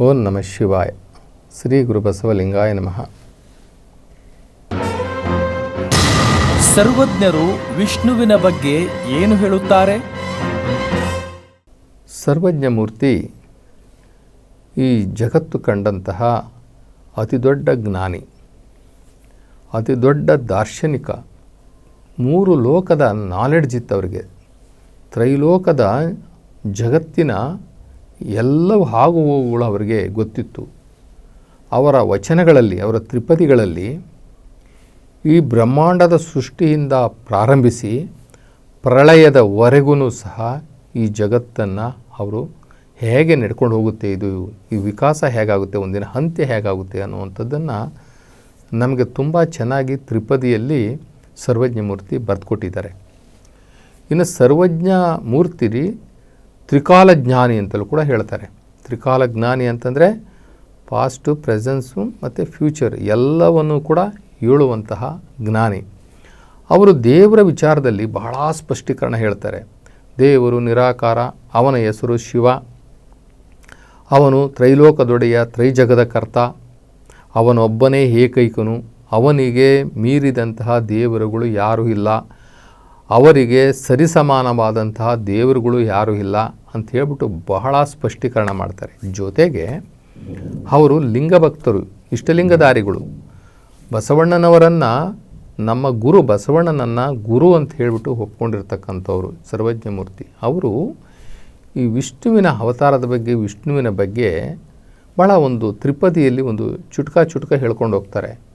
ಓಂ ನಮಃ ಶಿವಾಯ. ಶ್ರೀ ಗುರು ಬಸವಲಿಂಗಾಯ ನಮಃ. ಸರ್ವಜ್ಞರು ವಿಷ್ಣುವಿನ ಬಗ್ಗೆ ಏನು ಹೇಳುತ್ತಾರೆ? ಸರ್ವಜ್ಞ ಮೂರ್ತಿ ಈ ಜಗತ್ತು ಕಂಡಂತಹ ಅತಿ ದೊಡ್ಡ ಜ್ಞಾನಿ ಅತಿ ದೊಡ್ಡ ದಾರ್ಶನಿಕ ಮೂರು ಲೋಕದ ನಾಲೆಡ್ಜ್ ಇತ್ತು ಅವರಿಗೆ ತ್ರೈಲೋಕದ ಜಗತ್ತಿನ ಎಲ್ಲವೂ ಹಾಗು ಹೋಗುಗಳು ಅವರಿಗೆ ಗೊತ್ತಿತ್ತು. ಅವರ ವಚನಗಳಲ್ಲಿ, ಅವರ ತ್ರಿಪದಿಗಳಲ್ಲಿ ಈ ಬ್ರಹ್ಮಾಂಡದ ಸೃಷ್ಟಿಯಿಂದ ಪ್ರಾರಂಭಿಸಿ ಪ್ರಳಯದವರೆಗೂ ಸಹ ಈ ಜಗತ್ತನ್ನು ಅವರು ಹೇಗೆ ನಡ್ಕೊಂಡು ಹೋಗುತ್ತೆ, ಇದು ಈ ವಿಕಾಸ ಹೇಗಾಗುತ್ತೆ, ಒಂದಿನ ಅಂತ್ಯ ಹೇಗಾಗುತ್ತೆ ಅನ್ನುವಂಥದ್ದನ್ನು ನಮಗೆ ತುಂಬ ಚೆನ್ನಾಗಿ ತ್ರಿಪದಿಯಲ್ಲಿ ಸರ್ವಜ್ಞ ಮೂರ್ತಿ ಬರೆದುಕೊಟ್ಟಿದ್ದಾರೆ. ಇನ್ನು ಸರ್ವಜ್ಞ ಮೂರ್ತಿ ತ್ರಿಕಾಲ ಜ್ಞಾನಿ ಅಂತಲೂ ಕೂಡ ಹೇಳ್ತಾರೆ. ತ್ರಿಕಾಲ ಜ್ಞಾನಿ ಅಂತಂದರೆ ಪಾಸ್ಟು ಪ್ರೆಸೆನ್ಸು ಮತ್ತು ಫ್ಯೂಚರ್ ಎಲ್ಲವನ್ನು ಕೂಡ ಹೇಳುವಂತಹ ಜ್ಞಾನಿ. ಅವರು ದೇವರ ವಿಚಾರದಲ್ಲಿ ಬಹಳ ಸ್ಪಷ್ಟೀಕರಣ ಹೇಳ್ತಾರೆ. ದೇವರು ನಿರಾಕಾರ, ಅವನ ಹೆಸರು ಶಿವ. ಅವನು ತ್ರೈಲೋಕದೊಡೆಯ ತ್ರೈಜಗದ ಕರ್ತ. ಅವನೊಬ್ಬನೇ ಏಕೈಕನು. ಅವನಿಗೆ ಮೀರಿದಂತಹ ದೇವರುಗಳು ಯಾರೂ ಇಲ್ಲ. ಅವರಿಗೆ ಸರಿಸಮಾನವಾದಂತಹ ದೇವರುಗಳು ಯಾರೂ ಇಲ್ಲ ಅಂತ ಹೇಳ್ಬಿಟ್ಟು ಬಹಳ ಸ್ಪಷ್ಟೀಕರಣ ಮಾಡ್ತಾರೆ. ಜೊತೆಗೆ ಅವರು ಲಿಂಗಭಕ್ತರು, ಇಷ್ಟಲಿಂಗಧಾರಿಗಳು. ಬಸವಣ್ಣನವರನ್ನು, ನಮ್ಮ ಗುರು ಬಸವಣ್ಣನನ್ನು ಗುರು ಅಂತ ಹೇಳಿಬಿಟ್ಟು ಒಪ್ಕೊಂಡಿರ್ತಕ್ಕಂಥವ್ರು ಸರ್ವಜ್ಞಮೂರ್ತಿ. ಅವರು ಈ ವಿಷ್ಣುವಿನ ಅವತಾರದ ಬಗ್ಗೆ, ವಿಷ್ಣುವಿನ ಬಗ್ಗೆ ಭಾಳ ಒಂದು ತ್ರಿಪದಿಯಲ್ಲಿ ಒಂದು ಚುಟ್ಕ ಚುಟ್ಕ ಹೇಳ್ಕೊಂಡು ಹೋಗ್ತಾರೆ.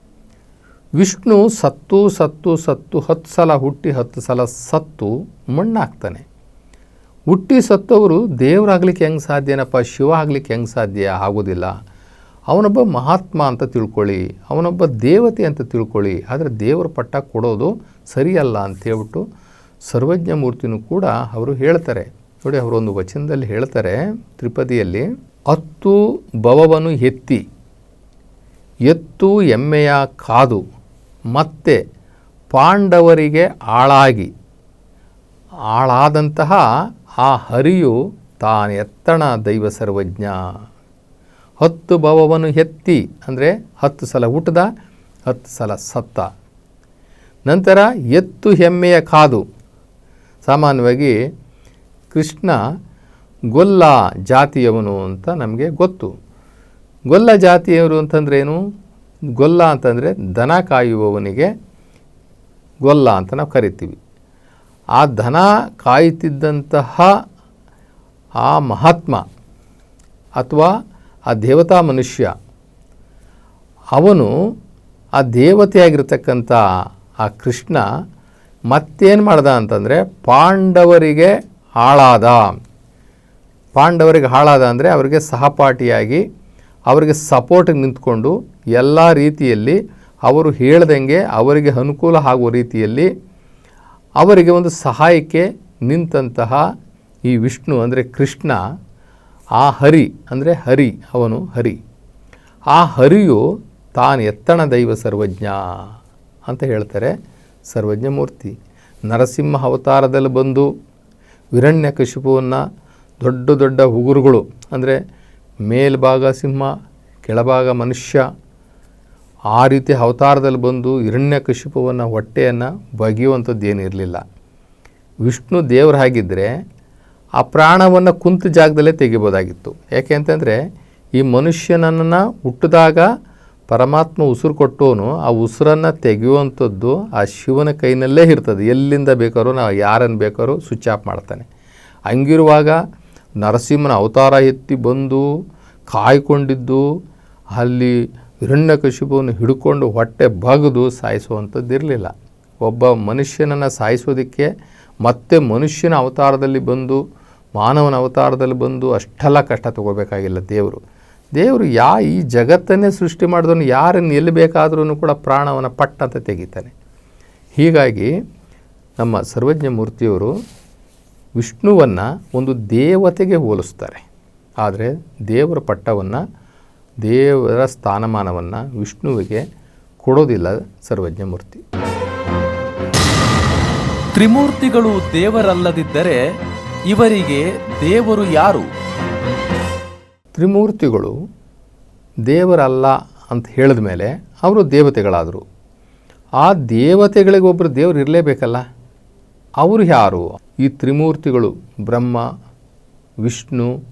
ವಿಷ್ಣು ಸತ್ತು ಸತ್ತು ಸತ್ತು, ಹತ್ತು ಸಲ ಹುಟ್ಟಿ, ಹತ್ತು ಸಲ ಸತ್ತು ಮಣ್ಣಾಗ್ತಾನೆ. ಹುಟ್ಟಿ ಸತ್ತವರು ದೇವರಾಗ್ಲಿಕ್ಕೆ ಹೆಂಗೆ ಸಾಧ್ಯನಪ್ಪ, ಶಿವ ಆಗ್ಲಿಕ್ಕೆ ಹೆಂಗೆ ಸಾಧ್ಯ? ಆಗೋದಿಲ್ಲ. ಅವನೊಬ್ಬ ಮಹಾತ್ಮ ಅಂತ ತಿಳ್ಕೊಳ್ಳಿ, ಅವನೊಬ್ಬ ದೇವತೆ ಅಂತ ತಿಳ್ಕೊಳ್ಳಿ, ಆದರೆ ದೇವರ ಪಟ್ಟ ಕೊಡೋದು ಸರಿಯಲ್ಲ ಅಂತ ಹೇಳ್ಬಿಟ್ಟು ಸರ್ವಜ್ಞ ಮೂರ್ತಿನೂ ಕೂಡ ಅವರು ಹೇಳ್ತಾರೆ. ನೋಡಿ ಅವರೊಂದು ವಚನದಲ್ಲಿ ಹೇಳ್ತಾರೆ, ತ್ರಿಪದಿಯಲ್ಲಿ ಹತ್ತು ಭವವನ್ನು ಎತ್ತಿ, ಎತ್ತು ಎಮ್ಮೆಯ ಕಾದು ಮತ್ತೆ ಪಾಂಡವರಿಗೆ ಆಳಾಗಿ, ಆಳಾದಂತಹ ಆ ಹರಿಯು ತಾನೆತ್ತಣ ದೈವ ಸರ್ವಜ್ಞ. ಹತ್ತು ಭವವನ್ನು ಎತ್ತಿ, ಅಂದರೆ ಹತ್ತು ಸಲ ಹುಟ್ಟದ ಹತ್ತು ಸಲ ಸತ್ತ. ನಂತರ ಎತ್ತು ಹೆಮ್ಮೆಯ ಕಾದು. ಸಾಮಾನ್ಯವಾಗಿ ಕೃಷ್ಣ ಗೊಲ್ಲ ಜಾತಿಯವನು ಅಂತ ನಮಗೆ ಗೊತ್ತು. ಗೊಲ್ಲ ಜಾತಿಯವರು ಅಂತಂದ್ರೇನು? ಗೊಲ್ಲ ಅಂತಂದರೆ ದನ ಕಾಯುವವನಿಗೆ ಗೊಲ್ಲ ಅಂತ ನಾವು ಕರಿತೀವಿ. ಆ ದನ ಕಾಯುತ್ತಿದ್ದಂತಹ ಆ ಮಹಾತ್ಮ ಅಥವಾ ಆ ದೇವತಾ ಮನುಷ್ಯ, ಅವನು ಆ ದೇವತೆಯಾಗಿರ್ತಕ್ಕಂಥ ಆ ಕೃಷ್ಣ ಮತ್ತೇನು ಮಾಡ್ದ ಅಂತಂದರೆ ಪಾಂಡವರಿಗೆ ಹಾಳಾದ. ಪಾಂಡವರಿಗೆ ಹಾಳಾದ ಅಂದರೆ ಅವರಿಗೆ ಸಹಪಾಠಿಯಾಗಿ ಅವರಿಗೆ ಸಪೋರ್ಟಿಗೆ ನಿಂತ್ಕೊಂಡು ಎಲ್ಲ ರೀತಿಯಲ್ಲಿ ಅವರು ಹೇಳ್ದಂಗೆ ಅವರಿಗೆ ಅನುಕೂಲ ಆಗುವ ರೀತಿಯಲ್ಲಿ ಅವರಿಗೆ ಒಂದು ಸಹಾಯಕ್ಕೆ ನಿಂತಹ ಈ ವಿಷ್ಣು ಅಂದರೆ ಕೃಷ್ಣ, ಆ ಹರಿ ಅಂದರೆ ಹರಿ, ಅವನು ಹರಿ. ಆ ಹರಿಯು ತಾನು ಎತ್ತಣ ದೈವ ಸರ್ವಜ್ಞ ಅಂತ ಹೇಳ್ತಾರೆ ಸರ್ವಜ್ಞ ಮೂರ್ತಿ ನರಸಿಂಹ ಅವತಾರದಲ್ಲಿ ಬಂದು ವಿರಣ್ಯ ಕಶಿಪುವನ್ನು ದೊಡ್ಡ ದೊಡ್ಡ ಉಗುರುಗಳು ಅಂದರೆ ಮೇಲ್ಭಾಗ ಸಿಂಹ, ಕೆಳಭಾಗ ಮನುಷ್ಯ. ಆ ರೀತಿ ಅವತಾರದಲ್ಲಿ ಬಂದು ಹಿರಣ್ಯಕಶಿಪುವನ್ನು ಹೊಟ್ಟೆಯನ್ನು ಬಗೆಯುವಂಥದ್ದು ಏನಿರಲಿಲ್ಲ ವಿಷ್ಣು ದೇವರು ಹಾಗಿದ್ದರೆ ಆ ಪ್ರಾಣವನ್ನು ಕುಂತ ಜಾಗದಲ್ಲೇ ತೆಗಿಬೋದಾಗಿತ್ತು. ಯಾಕೆ ಅಂತಂದರೆ ಈ ಮನುಷ್ಯನನ್ನು ಹುಟ್ಟಿದಾಗ ಪರಮಾತ್ಮ ಉಸಿರು ಕೊಟ್ಟೋನು ಆ ಉಸಿರನ್ನು ತೆಗೆಯುವಂಥದ್ದು ಆ ಶಿವನ ಕೈನಲ್ಲೇ ಇರ್ತದೆ. ಎಲ್ಲಿಂದ ಬೇಕಾದ್ರೂ ನಾವು ಯಾರನ್ನು ಬೇಕಾದ್ರೂ ಸ್ವಿಚ್ ಆಫ್ ಮಾಡ್ತಾನೆ. ಹಂಗಿರುವಾಗ ನರಸಿಂಹನ ಅವತಾರ ಎತ್ತಿ ಬಂದು ಕಾಯ್ಕೊಂಡಿದ್ದು, ಅಲ್ಲಿ ಹಿರಣ್ಯಕಶಿಪವನ್ನು ಹಿಡ್ಕೊಂಡು ಹೊಟ್ಟೆ ಬಗೆದು ಸಾಯಿಸುವಂಥದ್ದು ಇರಲಿಲ್ಲ ಒಬ್ಬ ಮನುಷ್ಯನನ್ನು ಸಾಯಿಸೋದಕ್ಕೆ ಮತ್ತೆ ಮನುಷ್ಯನ ಅವತಾರದಲ್ಲಿ ಬಂದು, ಮಾನವನ ಅವತಾರದಲ್ಲಿ ಬಂದು ಅಷ್ಟೆಲ್ಲ ಕಷ್ಟ ತಗೋಬೇಕಾಗಿಲ್ಲ ದೇವರು. ದೇವರು ಯಾ ಈ ಜಗತ್ತನ್ನೇ ಸೃಷ್ಟಿ ಮಾಡಿದವನು ಯಾರನ್ನು ಎಲ್ಲಿ ಬೇಕಾದ್ರೂ ಕೂಡ ಪ್ರಾಣವನ್ನು ಪಟ್ಟಂತ ತೆಗಿತಾನೆ. ಹೀಗಾಗಿ ನಮ್ಮ ಸರ್ವಜ್ಞ ಮೂರ್ತಿಯವರು ವಿಷ್ಣುವನ್ನು ಒಂದು ದೇವತೆಗೆ ಹೋಲಿಸ್ತಾರೆ. ಆದರೆ ದೇವರ ಪಟ್ಟವನ್ನು ದೇವರ ಸ್ಥಾನಮಾನವನ್ನು ವಿಷ್ಣುವಿಗೆ ಕೊಡೋದಿಲ್ಲ ಸರ್ವಜ್ಞ ಮೂರ್ತಿ ತ್ರಿಮೂರ್ತಿಗಳು ದೇವರಲ್ಲದಿದ್ದರೆ ಇವರಿಗೆ ದೇವರು ಯಾರು? ತ್ರಿಮೂರ್ತಿಗಳು ದೇವರಲ್ಲ ಅಂತ ಹೇಳಿದ ಮೇಲೆ ಅವರು ದೇವತೆಗಳಾದರು. ಆ ದೇವತೆಗಳಿಗೆ ಒಬ್ಬರು ದೇವರು ಇರಲೇಬೇಕಲ್ಲ? ಅವರು ಯಾರು? ಈ ತ್ರಿಮೂರ್ತಿಗಳು ಬ್ರಹ್ಮ, ವಿಷ್ಣು,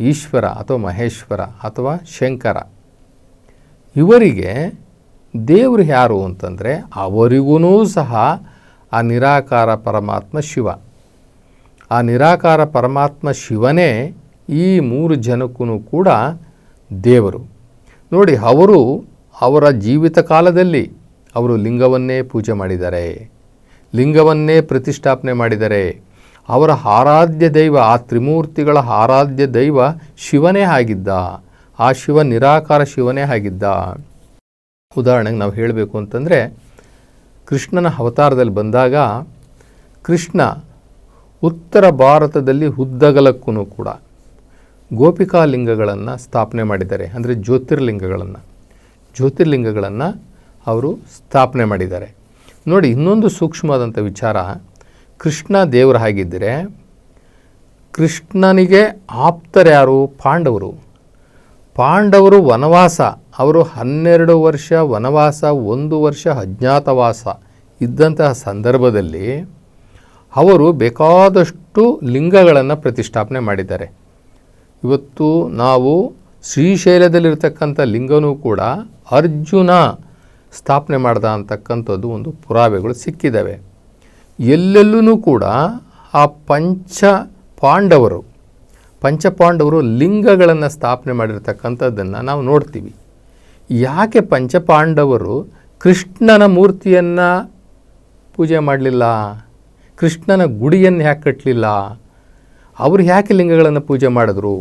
ಈಶ್ವರ ಅಥವಾ ಮಹೇಶ್ವರ ಅಥವಾ ಶಂಕರ. ಇವರಿಗೆ ದೇವರು ಯಾರು ಅಂತಂದರೆ ಅವರಿಗೂ ಸಹ ಆ ನಿರಾಕಾರ ಪರಮಾತ್ಮ ಶಿವ. ಆ ನಿರಾಕಾರ ಪರಮಾತ್ಮ ಶಿವನೇ ಈ ಮೂರು ಜನಕ್ಕೂ ಕೂಡ ದೇವರು. ನೋಡಿ, ಅವರು ಅವರ ಜೀವಿತ ಕಾಲದಲ್ಲಿ ಅವರು ಲಿಂಗವನ್ನೇ ಪೂಜೆ ಮಾಡಿದ್ದಾರೆ. ಲಿಂಗವನ್ನೇ ಪ್ರತಿಷ್ಠಾಪನೆ ಮಾಡಿದರೆ ಅವರ ಆರಾಧ್ಯ ದೈವ, ಆ ತ್ರಿಮೂರ್ತಿಗಳ ಆರಾಧ್ಯ ದೈವ ಶಿವನೇ ಆಗಿದ್ದ. ಆ ಶಿವ ನಿರಾಕಾರ ಶಿವನೇ ಆಗಿದ್ದ. ಉದಾಹರಣೆಗೆ ನಾವು ಹೇಳಬೇಕು ಅಂತಂದರೆ, ಕೃಷ್ಣನ ಅವತಾರದಲ್ಲಿ ಬಂದಾಗ ಕೃಷ್ಣ ಉತ್ತರ ಭಾರತದಲ್ಲಿ ಉದ್ದಗಲಕ್ಕೂ ಕೂಡ ಗೋಪಿಕಾ ಲಿಂಗಗಳನ್ನು ಸ್ಥಾಪನೆ ಮಾಡಿದ್ದಾರೆ. ಅಂದರೆ ಜ್ಯೋತಿರ್ಲಿಂಗಗಳನ್ನು. ಜ್ಯೋತಿರ್ಲಿಂಗಗಳನ್ನು ಅವರು ಸ್ಥಾಪನೆ ಮಾಡಿದ್ದಾರೆ. ನೋಡಿ, ಇನ್ನೊಂದು ಸೂಕ್ಷ್ಮವಾದಂಥ ವಿಚಾರ. ಕೃಷ್ಣ ದೇವರ ಹಾಗಿದ್ದರೆ, ಕೃಷ್ಣನಿಗೆ ಆಪ್ತರ್ಯಾರು ಪಾಂಡವರು. ಪಾಂಡವರು ವನವಾಸ. ಅವರು ಹನ್ನೆರಡು ವರ್ಷ ವನವಾಸ, ಒಂದು ವರ್ಷ ಅಜ್ಞಾತವಾಸ ಇದ್ದಂತಹ ಸಂದರ್ಭದಲ್ಲಿ ಅವರು ಬೇಕಾದಷ್ಟು ಲಿಂಗಗಳನ್ನು ಪ್ರತಿಷ್ಠಾಪನೆ ಮಾಡಿದ್ದಾರೆ. ಇವತ್ತು ನಾವು ಶ್ರೀಶೈಲದಲ್ಲಿರ್ತಕ್ಕಂಥ ಲಿಂಗನೂ ಕೂಡ ಅರ್ಜುನ ಸ್ಥಾಪನೆ ಮಾಡ್ದ ಅಂತಕ್ಕಂಥದ್ದು ಒಂದು ಪುರಾವೆಗಳು ಸಿಕ್ಕಿದ್ದಾವೆ ಎಲ್ಲೆಲ್ಲೂ ಕೂಡ ಆ ಪಂಚ ಪಾಂಡವರು ಪಂಚಪಾಂಡವರು ಲಿಂಗಗಳನ್ನು ಸ್ಥಾಪನೆ ಮಾಡಿರ್ತಕ್ಕಂಥದ್ದನ್ನು ನಾವು ನೋಡ್ತೀವಿ. ಯಾಕೆ ಪಂಚಪಾಂಡವರು ಕೃಷ್ಣನ ಮೂರ್ತಿಯನ್ನು ಪೂಜೆ ಮಾಡಲಿಲ್ಲ, ಕೃಷ್ಣನ ಗುಡಿಯನ್ನು ಯಾಕೆ ಕಟ್ಟಲಿಲ್ಲ ಅವರು ಯಾಕೆ ಲಿಂಗಗಳನ್ನು ಪೂಜೆ ಮಾಡಿದ್ರು,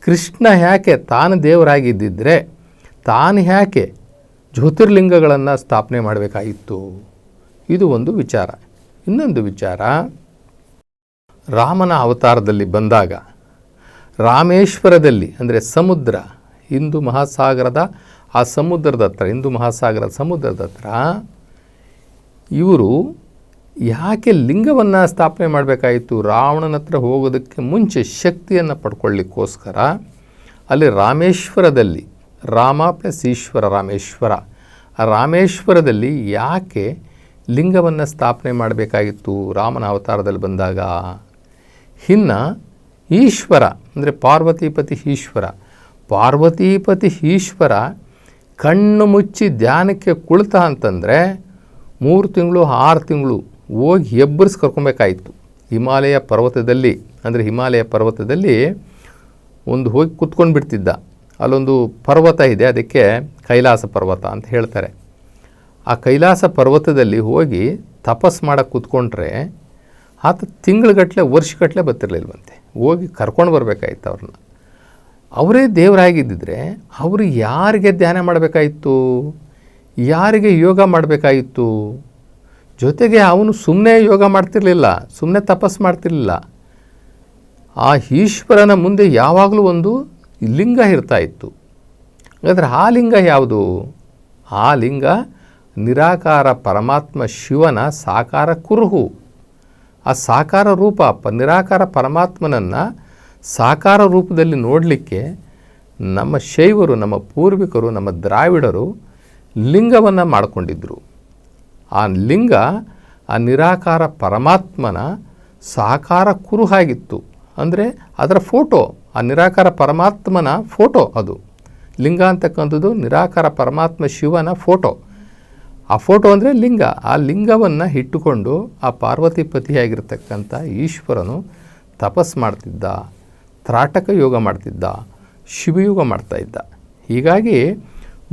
ಕೃಷ್ಣ ಯಾಕೆ ತಾನು ದೇವರಾಗಿದ್ದಿದ್ರೆ, ತಾನು ಯಾಕೆ ಜ್ಯೋತಿರ್ಲಿಂಗಗಳನ್ನು ಸ್ಥಾಪನೆ ಮಾಡಬೇಕಾಗಿತ್ತು. ಇದು ಒಂದು ವಿಚಾರ. ಇನ್ನೊಂದು ವಿಚಾರ, ರಾಮನ ಅವತಾರದಲ್ಲಿ ಬಂದಾಗ ರಾಮೇಶ್ವರದಲ್ಲಿ, ಅಂದರೆ ಸಮುದ್ರ, ಹಿಂದೂ ಮಹಾಸಾಗರದ, ಆ ಸಮುದ್ರದ ಹತ್ರ, ಹಿಂದೂ ಮಹಾಸಾಗರದ ಸಮುದ್ರದ ಹತ್ರ ಇವರು ಯಾಕೆ ಲಿಂಗವನ್ನು ಸ್ಥಾಪನೆ ಮಾಡಬೇಕಾಯಿತು ರಾವಣನ ಹತ್ರ ಹೋಗೋದಕ್ಕೆ ಮುಂಚೆ ಶಕ್ತಿಯನ್ನು ಪಡ್ಕೊಳ್ಳಿಕ್ಕೋಸ್ಕರ ಅಲ್ಲಿ ರಾಮೇಶ್ವರದಲ್ಲಿ ರಾಮ ಪ್ಲಸ್ ಈಶ್ವರ ರಾಮೇಶ್ವರ. ರಾಮೇಶ್ವರದಲ್ಲಿ ಯಾಕೆ ಲಿಂಗವನ್ನು ಸ್ಥಾಪನೆ ಮಾಡಬೇಕಾಗಿತ್ತು ರಾಮನ ಅವತಾರದಲ್ಲಿ ಬಂದಾಗ? ಇನ್ನು ಈಶ್ವರ, ಅಂದರೆ ಪಾರ್ವತಿಪತಿ ಈಶ್ವರ. ಪಾರ್ವತಿಪತಿ ಈಶ್ವರ ಕಣ್ಣು ಮುಚ್ಚಿ ಧ್ಯಾನಕ್ಕೆ ಕುಳಿತ ಅಂತಂದರೆ ಮೂರು ತಿಂಗಳು, ಆರು ತಿಂಗಳು ಹೋಗಿ ಎಬ್ಬರಿಸಿ ಕರ್ಕೊಬೇಕಾಯಿತು. ಹಿಮಾಲಯ ಪರ್ವತದಲ್ಲಿ, ಅಂದರೆ ಹಿಮಾಲಯ ಪರ್ವತದಲ್ಲಿ ಒಂದು ಹೋಗಿ ಕುತ್ಕೊಂಡು ಬಿಡ್ತಿದ್ದ ಅಲ್ಲೊಂದು ಪರ್ವತ ಇದೆ, ಅದಕ್ಕೆ ಕೈಲಾಸ ಪರ್ವತ ಅಂತ ಹೇಳ್ತಾರೆ. ಆ ಕೈಲಾಸ ಪರ್ವತದಲ್ಲಿ ಹೋಗಿ ತಪಸ್ ಮಾಡಕ್ಕೆ ಕೂತ್ಕೊಂಡ್ರೆ ಆತ ತಿಂಗಳುಗಟ್ಟಲೆ ವರ್ಷಗಟ್ಟಲೆ ಬರ್ತಿರ್ಲಿಲ್ವಂತೆ. ಹೋಗಿ ಕರ್ಕೊಂಡು ಬರಬೇಕಾಯ್ತು ಅವ್ರನ್ನ. ಅವರೇ ದೇವರಾಗಿದ್ದಿದ್ರೆ ಅವರು ಯಾರಿಗೆ ಧ್ಯಾನ ಮಾಡಬೇಕಾಗಿತ್ತು ಯಾರಿಗೆ ಯೋಗ ಮಾಡಬೇಕಾಗಿತ್ತು ಜೊತೆಗೆ ಅವನು ಸುಮ್ಮನೆ ಯೋಗ ಮಾಡ್ತಿರ್ಲಿಲ್ಲ ಸುಮ್ಮನೆ ತಪಸ್ ಮಾಡ್ತಿರ್ಲಿಲ್ಲ. ಆ ಈಶ್ವರನ ಮುಂದೆ ಯಾವಾಗಲೂ ಒಂದು ಲಿಂಗ ಇರ್ತಾ ಇತ್ತು. ಹಾಗಾದ್ರೆ ಆ ಲಿಂಗ ಯಾವುದು? ಆ ಲಿಂಗ ನಿರಾಕಾರ ಪರಮಾತ್ಮ ಶಿವನ ಸಾಕಾರ ಕುರುಹು. ಆ ಸಾಕಾರ ರೂಪ, ಪ ನಿರಾಕಾರ ಪರಮಾತ್ಮನನ್ನು ಸಾಕಾರ ರೂಪದಲ್ಲಿ ನೋಡಲಿಕ್ಕೆ ನಮ್ಮ ಶೈವರು, ನಮ್ಮ ಪೂರ್ವಿಕರು, ನಮ್ಮ ದ್ರಾವಿಡರು ಲಿಂಗವನ್ನು ಮಾಡಿಕೊಂಡಿದ್ದರು ಆ ಲಿಂಗ ಆ ನಿರಾಕಾರ ಪರಮಾತ್ಮನ ಸಾಕಾರ ಕುರುಹಾಗಿತ್ತು. ಅಂದರೆ ಅದರ ಫೋಟೋ. ಆ ನಿರಾಕಾರ ಪರಮಾತ್ಮನ ಫೋಟೋ ಅದು. ಲಿಂಗ ಅಂತಕ್ಕಂಥದ್ದು ನಿರಾಕಾರ ಪರಮಾತ್ಮ ಶಿವನ ಫೋಟೋ. ಆ ಫೋಟೋ ಅಂದರೆ ಲಿಂಗ. ಆ ಲಿಂಗವನ್ನು ಇಟ್ಟುಕೊಂಡು ಆ ಪಾರ್ವತಿ ಪತಿಯಾಗಿರ್ತಕ್ಕಂಥ ಈಶ್ವರನು ತಪಸ್ ಮಾಡ್ತಿದ್ದ, ತ್ರಾಟಕ ಯೋಗ ಮಾಡ್ತಿದ್ದ, ಶಿವಯೋಗ ಮಾಡ್ತಾ ಇದ್ದ. ಹೀಗಾಗಿ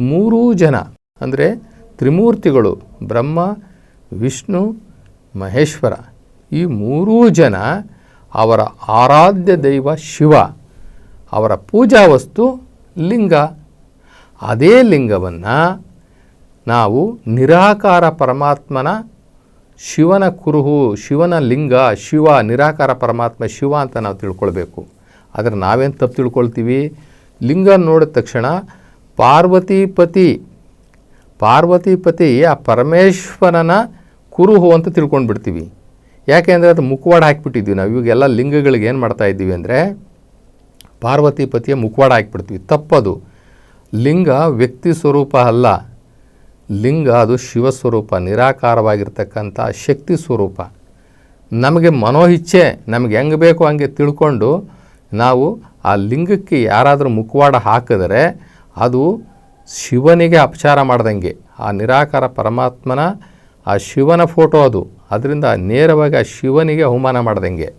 ಮೂರೂ ಜನ ಅಂದರೆ ತ್ರಿಮೂರ್ತಿಗಳು ಬ್ರಹ್ಮ, ವಿಷ್ಣು, ಮಹೇಶ್ವರ ಈ ಮೂರೂ ಜನ ಅವರ ಆರಾಧ್ಯ ದೈವ ಶಿವ. ಅವರ ಪೂಜಾ ವಸ್ತು ಲಿಂಗ. ಅದೇ ಲಿಂಗವನ್ನು ನಾವು ನಿರಾಕಾರ ಪರಮಾತ್ಮನ ಶಿವನ ಕುರುಹು, ಶಿವನ ಲಿಂಗ, ಶಿವ, ನಿರಾಕಾರ ಪರಮಾತ್ಮ, ಶಿವ ಅಂತ ನಾವು ತಿಳ್ಕೊಳ್ಬೇಕು. ಆದರೆ ನಾವೇನು ತಪ್ಪು ತಿಳ್ಕೊಳ್ತೀವಿ? ಲಿಂಗ ನೋಡಿದ ತಕ್ಷಣ ಪಾರ್ವತಿಪತಿ ಪಾರ್ವತಿಪತಿ ಆ ಪರಮೇಶ್ವರನ ಕುರುಹು ಅಂತ ತಿಳ್ಕೊಂಡು ಬಿಡ್ತೀವಿ ಯಾಕೆಂದರೆ ಅದು ಮುಖವಾಡ ಹಾಕಿಬಿಟ್ಟಿದ್ವಿ ನಾವು. ಇವಾಗೆಲ್ಲ ಲಿಂಗಗಳಿಗೆ ಏನು ಮಾಡ್ತಾ ಇದ್ದೀವಿ ಅಂದರೆ ಪಾರ್ವತಿ ಪತಿಯ ಮುಖವಾಡ ಹಾಕ್ಬಿಡ್ತೀವಿ. ತಪ್ಪದು. ಲಿಂಗ ವ್ಯಕ್ತಿ ಸ್ವರೂಪ ಅಲ್ಲ. ಲಿಂಗ ಅದು ಶಿವಸ್ವರೂಪ ನಿರಾಕಾರವಾಗಿರ್ತಕ್ಕಂಥ ಶಕ್ತಿ ಸ್ವರೂಪ. ನಮಗೆ ಮನೋಹಿಚ್ಛೆ ನಮಗೆ ಹೆಂಗೆ ಬೇಕೋ ಹಂಗೆ ತಿಳ್ಕೊಂಡು ನಾವು ಆ ಲಿಂಗಕ್ಕೆ ಯಾರಾದರೂ ಮುಖವಾಡ ಹಾಕಿದರೆ ಅದು ಶಿವನಿಗೆ ಅಪಚಾರ ಮಾಡ್ದಂಗೆ. ಆ ನಿರಾಕಾರ ಪರಮಾತ್ಮನ, ಆ ಶಿವನ ಫೋಟೋ ಅದು. ಅದರಿಂದ ನೇರವಾಗಿ ಆ ಶಿವನಿಗೆ ಅವಮಾನ ಮಾಡ್ದಂಗೆ.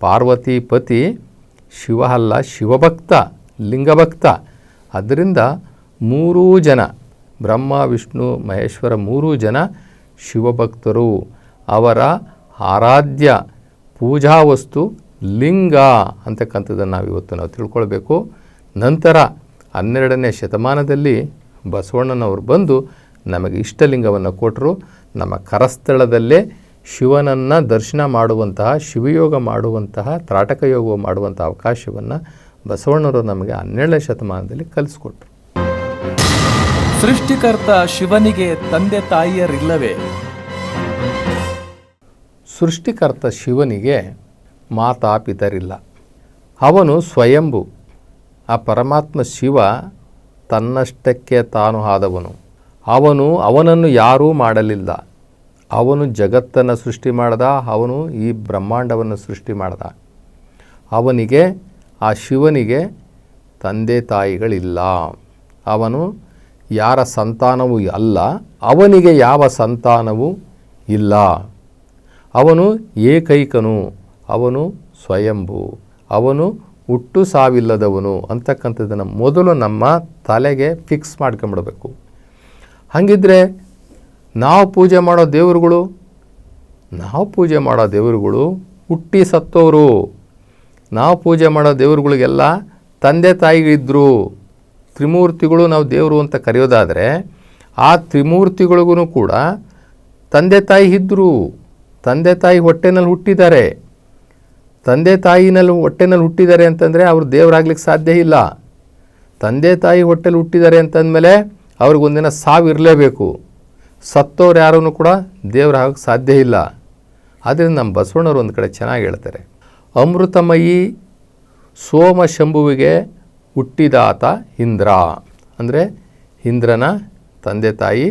ಪಾರ್ವತಿ ಪತಿ ಶಿವ ಅಲ್ಲ ಶಿವಭಕ್ತ, ಲಿಂಗಭಕ್ತ. ಅದರಿಂದ ಮೂರೂ ಜನ, ಬ್ರಹ್ಮ, ವಿಷ್ಣು, ಮಹೇಶ್ವರ ಮೂರೂ ಜನ ಶಿವಭಕ್ತರು. ಅವರ ಆರಾಧ್ಯ, ಪೂಜಾ ವಸ್ತು ಲಿಂಗ ಅಂತಕ್ಕಂಥದ್ದನ್ನು ನಾವು ಇವತ್ತು ನಾವು ತಿಳ್ಕೊಳ್ಬೇಕು. ನಂತರ ಹನ್ನೆರಡನೇ ಶತಮಾನದಲ್ಲಿ ಬಸವಣ್ಣನವರು ಬಂದು ನಮಗೆ ಇಷ್ಟಲಿಂಗವನ್ನು ಕೊಟ್ಟರು ನಮ್ಮ ಕರಸ್ಥಳದಲ್ಲೇ ಶಿವನನ್ನು ದರ್ಶನ ಮಾಡುವಂತಹ ಶಿವಯೋಗ ಮಾಡುವಂತಹ ತ್ರಾಟಕ ಯೋಗ ಮಾಡುವಂಥ ಅವಕಾಶವನ್ನು ಬಸವಣ್ಣರು ನಮಗೆ ಹನ್ನೆರಡನೇ ಶತಮಾನದಲ್ಲಿ ಕಲಿಸ್ಕೊಟ್ರು. ಸೃಷ್ಟಿಕರ್ತ ಶಿವನಿಗೆ ತಂದೆ ತಾಯಿಯರಿಲ್ಲವೇ? ಸೃಷ್ಟಿಕರ್ತ ಶಿವನಿಗೆ ಮಾತಾಪಿತರಿಲ್ಲ ಅವನು ಸ್ವಯಂಭು. ಆ ಪರಮಾತ್ಮ ಶಿವ ತನ್ನಷ್ಟಕ್ಕೆ ತಾನು ಆದವನು. ಅವನು ಅವನನ್ನು ಯಾರೂ ಮಾಡಲಿಲ್ಲ. ಅವನು ಜಗತ್ತನ್ನು ಸೃಷ್ಟಿ ಮಾಡ್ದ, ಅವನು ಈ ಬ್ರಹ್ಮಾಂಡವನ್ನು ಸೃಷ್ಟಿ ಮಾಡ್ದ. ಅವನಿಗೆ, ಆ ಶಿವನಿಗೆ ತಂದೆ ತಾಯಿಗಳಿಲ್ಲ. ಅವನು ಯಾರ ಸಂತಾನವೂ ಅಲ್ಲ, ಅವನಿಗೆ ಯಾವ ಸಂತಾನವೂ ಇಲ್ಲ. ಅವನು ಏಕೈಕನು, ಅವನು ಸ್ವಯಂಭು, ಅವನು ಹುಟ್ಟು ಸಾವಿಲ್ಲದವನು ಅಂತಕ್ಕಂಥದ್ದನ್ನು ಮೊದಲು ನಮ್ಮ ತಲೆಗೆ ಫಿಕ್ಸ್ ಮಾಡ್ಕೊಂಬಿಡಬೇಕು ಹಾಗಿದ್ರೆ ನಾವು ಪೂಜೆ ಮಾಡೋ ದೇವರುಗಳು? ನಾವು ಪೂಜೆ ಮಾಡೋ ದೇವರುಗಳು ಹುಟ್ಟಿ ಸತ್ತೋರು. ನಾವು ಪೂಜೆ ಮಾಡೋ ದೇವರುಗಳಿಗೆಲ್ಲ ತಂದೆ ತಾಯಿಗಳಿದ್ದರು ತ್ರಿಮೂರ್ತಿಗಳು ನಾವು ದೇವರು ಅಂತ ಕರೆಯೋದಾದರೆ ಆ ತ್ರಿಮೂರ್ತಿಗಳಿಗೂ ಕೂಡ ತಂದೆ ತಾಯಿ ಇದ್ದರು ತಂದೆ ತಾಯಿ ಹೊಟ್ಟೆನಲ್ಲಿ ಹುಟ್ಟಿದ್ದಾರೆ. ತಂದೆ ತಾಯಿನಲ್ಲಿ ಹೊಟ್ಟೆನಲ್ಲಿ ಹುಟ್ಟಿದ್ದಾರೆ ಅಂತಂದರೆ ಅವರು ದೇವರಾಗ್ಲಿಕ್ಕೆ ಸಾಧ್ಯ ಇಲ್ಲ. ತಂದೆ ತಾಯಿ ಹೊಟ್ಟೆಲಿ ಹುಟ್ಟಿದ್ದಾರೆ ಅಂತಂದಮೇಲೆ ಅವ್ರಿಗೊಂದಿನ ಸಾವು ಇರಲೇಬೇಕು. ಸತ್ತವ್ರು ಯಾರೂ ಕೂಡ ದೇವರಾಗಕ್ಕೆ ಸಾಧ್ಯ ಇಲ್ಲ. ಆದ್ದರಿಂದ ನಮ್ಮ ಬಸವಣ್ಣವರು ಒಂದು ಕಡೆ ಚೆನ್ನಾಗಿ ಹೇಳ್ತಾರೆ. ಅಮೃತಮಯಿ ಸೋಮ ಶಂಭುವಿಗೆ ಹುಟ್ಟಿದಾತ ಇಂದ್ರ. ಅಂದರೆ ಇಂದ್ರನ ತಂದೆ ತಾಯಿ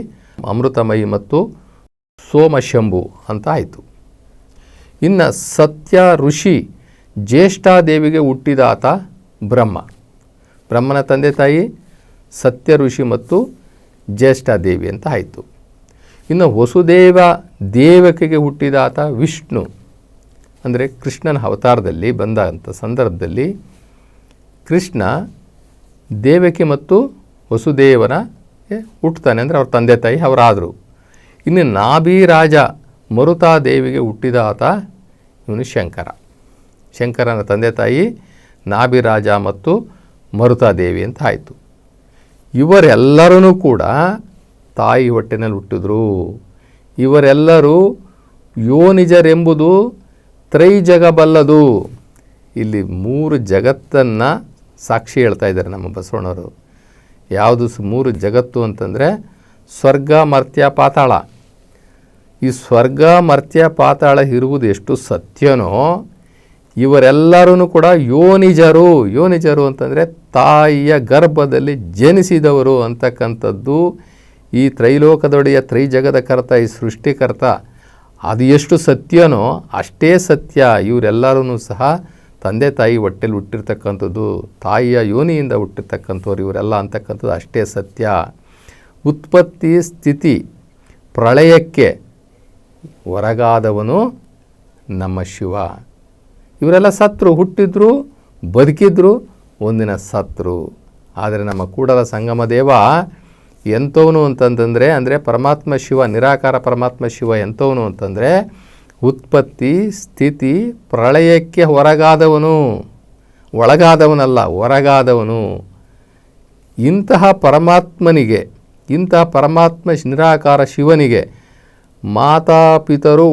ಅಮೃತಮಯಿ ಮತ್ತು ಸೋಮಶಂಭು ಅಂತ ಆಯಿತು. ಇನ್ನು ಸತ್ಯ ಋಷಿ ಜ್ಯೇಷ್ಠಾದೇವಿಗೆ ಹುಟ್ಟಿದಾತ ಬ್ರಹ್ಮ. ಬ್ರಹ್ಮನ ತಂದೆ ತಾಯಿ ಸತ್ಯ ಋಷಿ ಮತ್ತು ಜ್ಯೇಷ್ಠಾದೇವಿ ಅಂತ ಆಯಿತು. ಇನ್ನು ವಸುದೇವ ದೇವಕಿಗೆ ಹುಟ್ಟಿದಾತ ವಿಷ್ಣು. ಅಂದರೆ ಕೃಷ್ಣನ ಅವತಾರದಲ್ಲಿ ಬಂದಂಥ ಸಂದರ್ಭದಲ್ಲಿ ಕೃಷ್ಣ ದೇವಕಿ ಮತ್ತು ವಸುದೇವನ ಹುಟ್ಟುತ್ತಾನೆ ಅಂದರೆ ಅವ್ರ ತಂದೆ ತಾಯಿ ಅವರಾದರು. ಇನ್ನು ನಾಭಿರಾಜ ಮರುತಾದೇವಿಗೆ ಹುಟ್ಟಿದಾತ ಇವನು ಶಂಕರ. ಶಂಕರನ ತಂದೆ ತಾಯಿ ನಾಭಿರಾಜ ಮತ್ತು ಮರುತಾದೇವಿ ಅಂತ ಆಯಿತು. ಇವರೆಲ್ಲರೂ ಕೂಡ ತಾಯಿ ಹೊಟ್ಟೆನಲ್ಲಿ ಹುಟ್ಟಿದ್ರು. ಇವರೆಲ್ಲರೂ ಯೋನಿಜರೆಂಬುದು ತ್ರೈಜಗಬಲ್ಲದು. ಇಲ್ಲಿ ಮೂರು ಜಗತ್ತನ್ನು ಸಾಕ್ಷಿ ಹೇಳ್ತಾ ಇದ್ದಾರೆ ನಮ್ಮ ಬಸವಣ್ಣವರು. ಯಾವುದು ಮೂರು ಜಗತ್ತು ಅಂತಂದರೆ ಸ್ವರ್ಗ, ಮರ್ತ್ಯ, ಪಾತಾಳ. ಈ ಸ್ವರ್ಗ, ಮರ್ತ್ಯ, ಪಾತಾಳ ಇರುವುದು ಎಷ್ಟು ಸತ್ಯನೋ ಇವರೆಲ್ಲರೂ ಕೂಡ ಯೋನಿಜರು. ಯೋನಿಜರು ಅಂತಂದರೆ ತಾಯಿಯ ಗರ್ಭದಲ್ಲಿ ಜನಿಸಿದವರು ಅಂತಕ್ಕಂಥದ್ದು ಈ ತ್ರೈಲೋಕದೊಡೆಯ ತ್ರೈಜಗದ ಕರ್ತ, ಈ ಸೃಷ್ಟಿಕರ್ತ, ಅದು ಎಷ್ಟು ಸತ್ಯನೋ ಅಷ್ಟೇ ಸತ್ಯ. ಇವರೆಲ್ಲರೂ ಸಹ ತಂದೆ ತಾಯಿ ಹೊಟ್ಟೆಲಿ ಹುಟ್ಟಿರ್ತಕ್ಕಂಥದ್ದು, ತಾಯಿಯ ಯೋನಿಯಿಂದ ಹುಟ್ಟಿರ್ತಕ್ಕಂಥವ್ರು ಇವರೆಲ್ಲ ಅಂತಕ್ಕಂಥದ್ದು ಅಷ್ಟೇ ಸತ್ಯ. ಉತ್ಪತ್ತಿ ಸ್ಥಿತಿ ಪ್ರಳಯಕ್ಕೆ ಹೊರಗಾದವನು ನಮ್ಮ ಶಿವ. ಇವರೆಲ್ಲ ಸತ್ರು, ಹುಟ್ಟಿದ್ರು, ಬದುಕಿದ್ರು, ಒಂದಿನ ಸತ್ರು. ಆದರೆ ನಮ್ಮ ಕೂಡಲ ಸಂಗಮ ದೇವ ಎಂಥವನು ಅಂತಂತಂದರೆ, ಅಂದರೆ ಪರಮಾತ್ಮ ಶಿವ, ನಿರಾಕಾರ ಪರಮಾತ್ಮ ಶಿವ ಎಂಥವನು ಅಂತಂದರೆ, ಉತ್ಪತ್ತಿ, ಸ್ಥಿತಿ, ಪ್ರಳಯಕ್ಕೆ ಹೊರಗಾದವನು, ಒಳಗಾದವನಲ್ಲ, ಹೊರಗಾದವನು. ಇಂತಹ ಪರಮಾತ್ಮನಿಗೆ, ಇಂತಹ ಪರಮಾತ್ಮ ನಿರಾಕಾರ ಶಿವನಿಗೆ ಮಾತಾಪಿತರು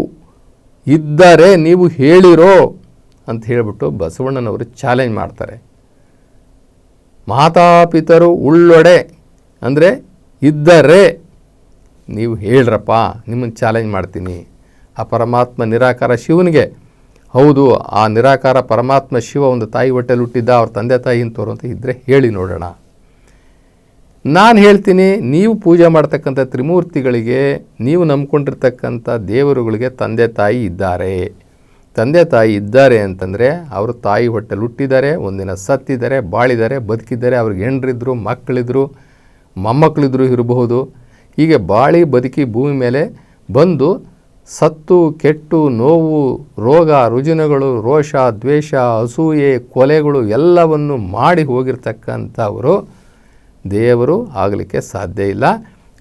ಇದ್ದರೆ ನೀವು ಹೇಳಿರೋ ಅಂತ ಹೇಳಿಬಿಟ್ಟು ಬಸವಣ್ಣನವರು ಚಾಲೆಂಜ್ ಮಾಡ್ತಾರೆ. ಮಾತಾಪಿತರು ಉಳ್ಳೊಡೆ, ಅಂದರೆ ಇದ್ದರೆ ನೀವು ಹೇಳ್ರಪ್ಪ, ನಿಮ್ಮನ್ನು ಚಾಲೆಂಜ್ ಮಾಡ್ತೀನಿ. ಆ ಪರಮಾತ್ಮ ನಿರಾಕಾರ ಶಿವನಿಗೆ. ಹೌದು, ಆ ನಿರಾಕಾರ ಪರಮಾತ್ಮ ಶಿವ ಒಂದು ತಾಯಿ ಹೊಟ್ಟೆಲಿ ಹುಟ್ಟಿದ್ದ, ಅವ್ರ ತಂದೆ ತಾಯಿ ಇಂಥವ್ರು ಅಂತ ಇದ್ದರೆ ಹೇಳಿ ನೋಡೋಣ. ನಾನು ಹೇಳ್ತೀನಿ, ನೀವು ಪೂಜೆ ಮಾಡ್ತಕ್ಕಂಥ ತ್ರಿಮೂರ್ತಿಗಳಿಗೆ, ನೀವು ನಂಬ್ಕೊಂಡಿರ್ತಕ್ಕಂಥ ದೇವರುಗಳಿಗೆ ತಂದೆ ತಾಯಿ ಇದ್ದಾರೆ. ತಂದೆ ತಾಯಿ ಇದ್ದಾರೆ ಅಂತಂದರೆ, ಅವರು ತಾಯಿ ಹೊಟ್ಟೆಲಿ ಹುಟ್ಟಿದ್ದಾರೆ ಒಂದಿನ ಸತ್ತಿದ್ದಾರೆ ಬಾಳಿದ್ದಾರೆ ಬದುಕಿದ್ದಾರೆ ಅವ್ರಿಗೆ ಹೆಂಡ್ರಿದ್ರು, ಮಕ್ಕಳಿದ್ರು ಮೊಮ್ಮಕ್ಕಳಿದ್ರು ಇರಬಹುದು. ಹೀಗೆ ಬಾಳಿ ಬದುಕಿ ಭೂಮಿ ಮೇಲೆ ಬಂದು ಸತ್ತು, ಕೆಟ್ಟು, ನೋವು, ರೋಗ, ರುಜಿನಗಳು, ರೋಷ, ದ್ವೇಷ, ಅಸೂಯೆ, ಕೊಲೆಗಳು ಎಲ್ಲವನ್ನು ಮಾಡಿ ಹೋಗಿರ್ತಕ್ಕಂಥವರು ದೇವರು ಆಗಲಿಕ್ಕೆ ಸಾಧ್ಯ ಇಲ್ಲ.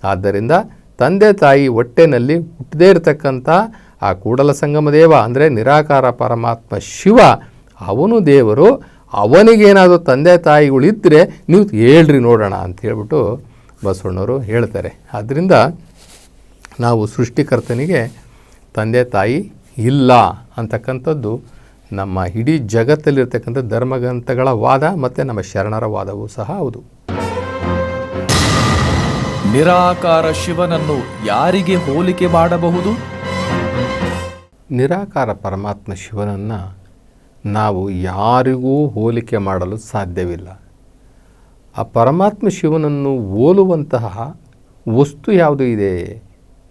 ಆದ್ದರಿಂದ ತಂದೆ ತಾಯಿ ಹೊಟ್ಟೆನಲ್ಲಿ ಹುಟ್ಟದೇ ಇರತಕ್ಕಂಥ ಆ ಕೂಡಲ ಸಂಗಮ ದೇವ, ಅಂದರೆ ನಿರಾಕಾರ ಪರಮಾತ್ಮ ಶಿವ, ಅವನು ದೇವರು. ಅವನಿಗೇನಾದರೂ ತಂದೆ ತಾಯಿಗಳಿದ್ದರೆ ನೀವು ಹೇಳ್ರಿ ನೋಡೋಣ ಅಂತ ಹೇಳ್ಬಿಟ್ಟು ಬಸವಣ್ಣವರು ಹೇಳ್ತಾರೆ. ಆದ್ದರಿಂದ ನಾವು ಸೃಷ್ಟಿಕರ್ತನಿಗೆ ತಂದೆ ತಾಯಿ ಇಲ್ಲ ಅಂತಕ್ಕಂಥದ್ದು ನಮ್ಮ ಇಡೀ ಜಗತ್ತಲ್ಲಿರ್ತಕ್ಕಂಥ ಧರ್ಮಗ್ರಂಥಗಳ ವಾದ ಮತ್ತು ನಮ್ಮ ಶರಣರ ವಾದವೂ ಸಹ ಹೌದು. ನಿರಾಕಾರ ಶಿವನನ್ನು ಯಾರಿಗೆ ಹೋಲಿಕೆ ಮಾಡಬಹುದು? ನಿರಾಕಾರ ಪರಮಾತ್ಮ ಶಿವನನ್ನು ನಾವು ಯಾರಿಗೂ ಹೋಲಿಕೆ ಮಾಡಲು ಸಾಧ್ಯವಿಲ್ಲ. ಆ ಪರಮಾತ್ಮ ಶಿವನನ್ನು ಹೋಲುವಂತಹ ವಸ್ತು ಯಾವುದು ಇದೆ?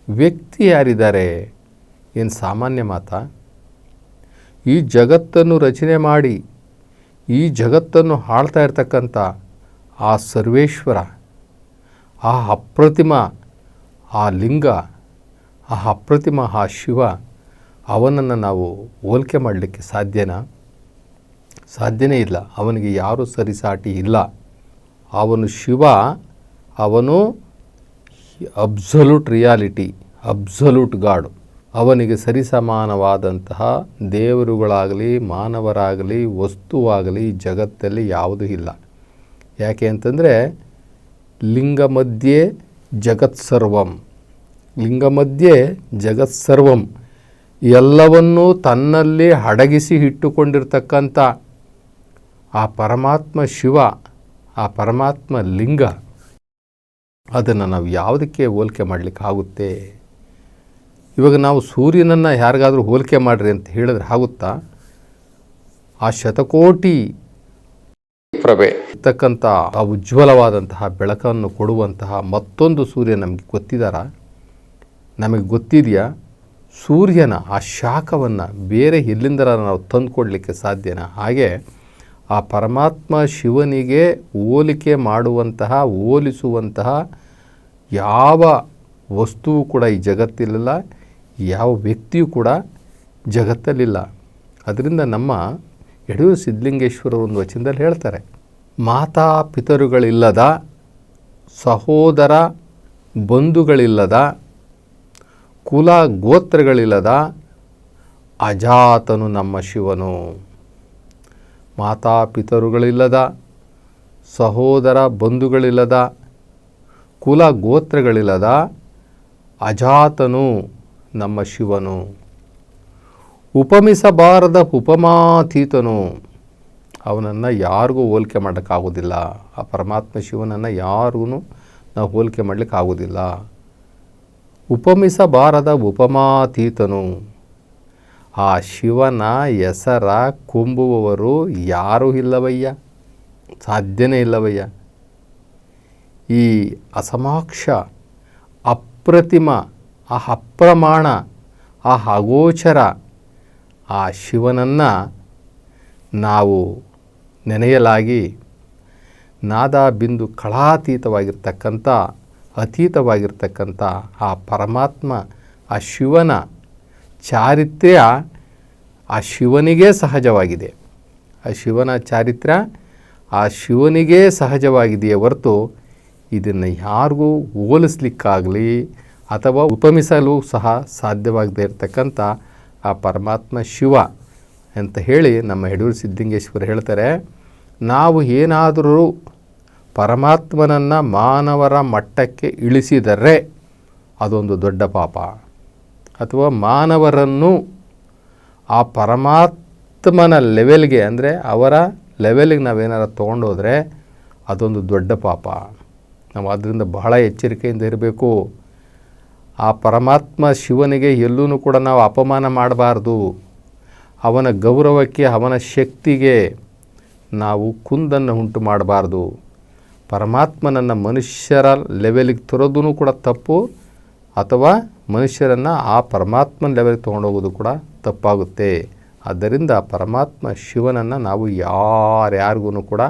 ವ್ಯಕ್ತಿ ಯಾರಿದ್ದಾರೆ? ಏನು ಸಾಮಾನ್ಯ ಮಾತಾ? ಈ ಜಗತ್ತನ್ನು ರಚನೆ ಮಾಡಿ, ಈ ಜಗತ್ತನ್ನು ಹಾಳ್ತಾ ಇರ್ತಕ್ಕಂಥ ಆ ಸರ್ವೇಶ್ವರ, ಆ ಅಪ್ರತಿಮ, ಆ ಲಿಂಗ, ಆ ಅಪ್ರತಿಮ, ಆ ಶಿವ, ಅವನನ್ನು ನಾವು ಹೋಲಿಕೆ ಮಾಡಲಿಕ್ಕೆ ಸಾಧ್ಯನಾ? ಸಾಧ್ಯನೇ ಇಲ್ಲ. ಅವನಿಗೆ ಯಾರೂ ಸರಿಸಾಟಿ ಇಲ್ಲ. ಅವನು ಶಿವ, ಅವನು ಅಬ್ಸಲ್ಯೂಟ್ ರಿಯಾಲಿಟಿ ಅಬ್ಸಲ್ಯೂಟ್ ಗಾಡು ಅವನಿಗೆ ಸರಿಸಮಾನವಾದಂತಹ ದೇವರುಗಳಾಗಲಿ, ಮಾನವರಾಗಲಿ, ವಸ್ತುವಾಗಲಿ ಜಗತ್ತಲ್ಲಿ ಯಾವುದೂ ಇಲ್ಲ. ಯಾಕೆ ಅಂತಂದರೆ ಲಿಂಗ ಮಧ್ಯೆ ಜಗತ್ಸರ್ವಂ ಲಿಂಗ ಮಧ್ಯೆ ಜಗತ್ಸರ್ವಂ ಎಲ್ಲವನ್ನೂ ತನ್ನಲ್ಲಿ ಅಡಗಿಸಿ ಇಟ್ಟುಕೊಂಡಿರ್ತಕ್ಕಂಥ ಆ ಪರಮಾತ್ಮ ಶಿವ ಆ ಪರಮಾತ್ಮ ಲಿಂಗ ಅದನ್ನು ನಾವು ಯಾವುದಕ್ಕೆ ಹೋಲಿಕೆ ಮಾಡಲಿಕ್ಕೆ ಆಗುತ್ತೆ? ಇವಾಗ ನಾವು ಸೂರ್ಯನನ್ನು ಯಾರಿಗಾದರೂ ಹೋಲಿಕೆ ಮಾಡಿರಿ ಅಂತ ಹೇಳಿದ್ರೆ ಆಗುತ್ತಾ? ಆ ಶತಕೋಟಿ ಪ್ರಭೆ. ಇರ್ತಕ್ಕಂಥ ಆ ಉಜ್ವಲವಾದಂತಹ ಬೆಳಕನ್ನು ಕೊಡುವಂತಹ ಮತ್ತೊಂದು ಸೂರ್ಯ ನಮಗೆ ಗೊತ್ತಿದಾರ? ನಮಗೆ ಗೊತ್ತಿದೆಯಾ? ಸೂರ್ಯನ ಆ ಶಾಖವನ್ನು ಬೇರೆ ಎಲ್ಲಿಂದರ ನಾವು ತಂದುಕೊಡ್ಲಿಕ್ಕೆ ಸಾಧ್ಯನಾ? ಹಾಗೆ ಆ ಪರಮಾತ್ಮ ಶಿವನಿಗೆ ಹೋಲಿಕೆ ಮಾಡುವಂತಹ, ಹೋಲಿಸುವಂತಹ ಯಾವ ವಸ್ತುವು ಕೂಡ ಈ ಜಗತ್ತಿಲ್ಲ ಯಾವ ವ್ಯಕ್ತಿಯೂ ಕೂಡ ಜಗತ್ತಲ್ಲಿಲ್ಲ. ಅದರಿಂದ ನಮ್ಮ ಯಡಿಯೂರು ಸಿದ್ಧಲಿಂಗೇಶ್ವರ ಒಂದು ವಚನದಲ್ಲಿ ಹೇಳ್ತಾರೆ, ಮಾತಾ ಪಿತರುಗಳಿಲ್ಲದ, ಸಹೋದರ ಬಂಧುಗಳಿಲ್ಲದ, ಕುಲ ಗೋತ್ರಗಳಿಲ್ಲದ ಅಜಾತನು ನಮ್ಮ ಶಿವನು. ಮಾತಾ ಪಿತರುಗಳಿಲ್ಲದ, ಸಹೋದರ ಬಂಧುಗಳಿಲ್ಲದ, ಕುಲ ಗೋತ್ರಗಳಿಲ್ಲದ ಅಜಾತನು ನಮ್ಮ ಶಿವನು. ಉಪಮಿಸಬಾರದ ಉಪಮಾತೀತನು. ಅವನನ್ನು ಯಾರಿಗೂ ಹೋಲಿಕೆ ಮಾಡೋಕ್ಕಾಗೋದಿಲ್ಲ ಆ ಪರಮಾತ್ಮ ಶಿವನನ್ನು ಯಾರಿಗೂ ನಾವು ಹೋಲಿಕೆ ಮಾಡಲಿಕ್ಕೆ ಆಗೋದಿಲ್ಲ ಉಪಮಿಸಬಾರದ ಉಪಮಾತೀತನು. ಆ ಶಿವನ ಹೆಸರ ಕುಂಬುವವರು ಯಾರೂ ಇಲ್ಲವಯ್ಯ? ಸಾಧ್ಯನೇ ಇಲ್ಲವಯ್ಯ. ಈ ಅಸಮಾಕ್ಷ, ಅಪ್ರತಿಮ, ಆ ಅಪ್ರಮಾಣ, ಆ ಅಗೋಚರ, ಆ ಶಿವನನ್ನು ನಾವು ನೆನೆಯಲಾಗಿ ನಾದ ಬಿಂದು ಕಳಾತೀತವಾಗಿರ್ತಕ್ಕಂಥ, ಅತೀತವಾಗಿರ್ತಕ್ಕಂಥ ಆ ಪರಮಾತ್ಮ, ಆ ಶಿವನ ಚಾರಿತ್ರ್ಯ ಆ ಶಿವನಿಗೇ ಸಹಜವಾಗಿದೆ. ಆ ಶಿವನ ಚಾರಿತ್ರ್ಯ ಆ ಶಿವನಿಗೇ ಸಹಜವಾಗಿದೆಯೇ ಹೊರತು ಇದನ್ನು ಯಾರಿಗೂ ಹೋಲಿಸ್ಲಿಕ್ಕಾಗಲಿ ಅಥವಾ ಉಪಮಿಸಲು ಸಹ ಸಾಧ್ಯವಾಗದೇ ಇರತಕ್ಕಂಥ ಆ ಪರಮಾತ್ಮ ಶಿವ ಅಂತ ಹೇಳಿ ನಮ್ಮ ಯಡೂರು ಸಿದ್ಧಲಿಂಗೇಶ್ವರ ಹೇಳ್ತಾರೆ, ನಾವು ಏನಾದರೂ ಪರಮಾತ್ಮನನ್ನು ಮಾನವರ ಮಟ್ಟಕ್ಕೆ ಇಳಿಸಿದರೆ ಅದೊಂದು ದೊಡ್ಡ ಪಾಪ. ಅಥವಾ ಮಾನವರನ್ನು ಆ ಪರಮಾತ್ಮನ ಲೆವೆಲ್ಗೆ ಅಂದರೆ ಅವರ ಲೆವೆಲ್ಗೆ ನಾವೇನಾರು ತೊಗೊಂಡೋದ್ರೆ ಅದೊಂದು ದೊಡ್ಡ ಪಾಪ. ನಾವು ಅದರಿಂದ ಬಹಳ ಎಚ್ಚರಿಕೆಯಿಂದ ಇರಬೇಕು. ಆ ಪರಮಾತ್ಮ ಶಿವನಿಗೆ ಎಲ್ಲೂ ಕೂಡ ನಾವು ಅಪಮಾನ ಮಾಡಬಾರ್ದು. ಅವನ ಗೌರವಕ್ಕೆ, ಅವನ ಶಕ್ತಿಗೆ ನಾವು ಕುಂದನ್ನು ಉಂಟು ಮಾಡಬಾರ್ದು. ಪರಮಾತ್ಮನನ್ನು ಮನುಷ್ಯರ ಲೆವೆಲಿಗೆ ತರೋದೂ ಕೂಡ ತಪ್ಪು ಅಥವಾ ಮನುಷ್ಯರನ್ನು ಆ ಪರಮಾತ್ಮನ ಲೆವೆಲ್ಗೆ ತೊಗೊಂಡೋಗೋದು ಕೂಡ ತಪ್ಪಾಗುತ್ತೆ. ಆದ್ದರಿಂದ ಪರಮಾತ್ಮ ಶಿವನನ್ನು ನಾವು ಯಾರ್ಯಾರಿಗೂ ಕೂಡ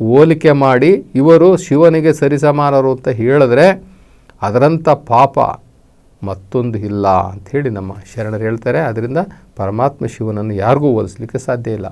ಹೋಲಿಕೆ ಮಾಡಿ ಇವರು ಶಿವನಿಗೆ ಸರಿಸಮಾನರು ಅಂತ ಹೇಳಿದ್ರೆ ಅದರಂಥ ಪಾಪ ಮತ್ತೊಂದು ಇಲ್ಲ ಅಂಥೇಳಿ ನಮ್ಮ ಶರಣರು ಹೇಳ್ತಾರೆ. ಅದರಿಂದ ಪರಮಾತ್ಮ ಶಿವನನ್ನು ಯಾರಿಗೂ ಹೋಲಿಸ್ಲಿಕ್ಕೆ ಸಾಧ್ಯ ಇಲ್ಲ.